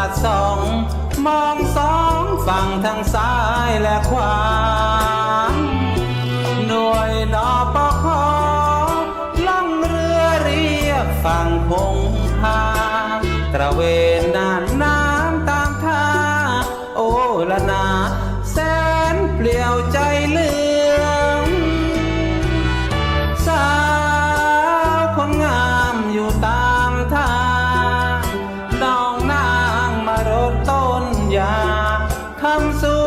าดสอง มองสองฝั่งทางซ้ายและขวา หน่วยนอปคล่องเรือเรียกฝั่งพงคาตระเวนด้านน้ำตามท่า โอละนา แสนเปลี่ยวใจลือ